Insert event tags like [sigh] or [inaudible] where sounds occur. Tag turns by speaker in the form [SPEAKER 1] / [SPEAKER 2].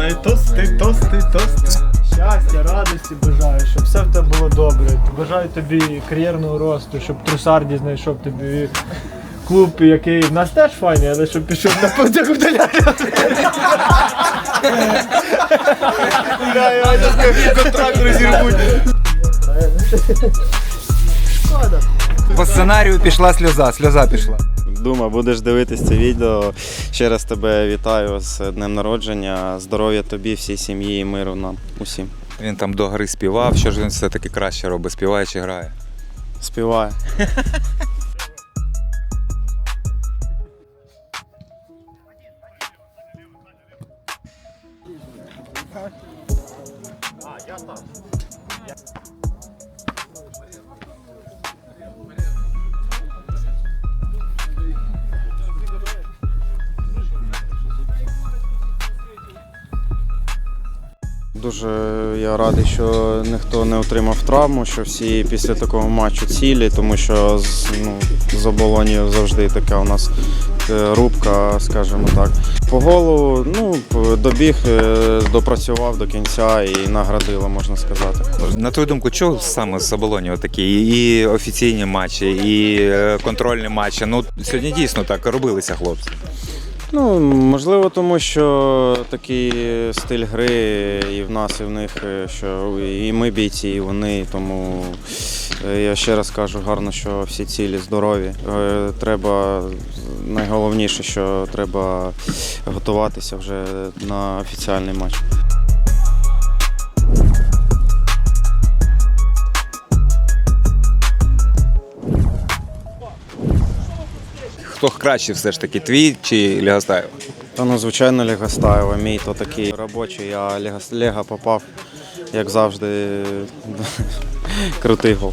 [SPEAKER 1] Ай, тости, тости, тости. Щастя, радості бажаю, щоб все в тебе було добре. Бажаю тобі кар'єрного росту, щоб Трусарді знайшов тобі клуб, який в нас теж файний, але щоб пішов на потяг вдалярі. Контракт розірвуть. Шкода.
[SPEAKER 2] По сценарію пішла сльоза, сльоза пішла.
[SPEAKER 3] Думаю, будеш дивитись це відео. Ще раз тебе вітаю з днем народження. Здоров'я тобі, всій сім'ї і миру нам усім.
[SPEAKER 2] Він там до гри співав, що ж він все-таки краще робить, співає чи грає.
[SPEAKER 3] Співаю. [laughs] Дуже я радий, що ніхто не отримав травму, що всі після такого матчу цілі, тому що з, ну, з оболонію завжди така у нас е, рубка, скажімо так. По голу ну, добіг, е, допрацював до кінця і наградило, можна сказати.
[SPEAKER 2] На твою думку, чого саме з Оболоні такі і офіційні матчі, і е, контрольні матчі? Ну сьогодні дійсно так робилися хлопці.
[SPEAKER 3] Ну, можливо, тому що такий стиль гри і в нас, і в них, е, що і ми бійці, і вони. Тому е, я ще раз кажу, гарно, що всі цілі здорові. Е, Треба найголовніше, що треба готуватися вже на офіціальний матч.
[SPEAKER 2] Хто краще все ж таки, твій чи Лягостаєв?
[SPEAKER 3] Та ну, звичайно, Лігастаєва, Мій то такий робочий, а Лега попав, як завжди, [laughs] крутий гол.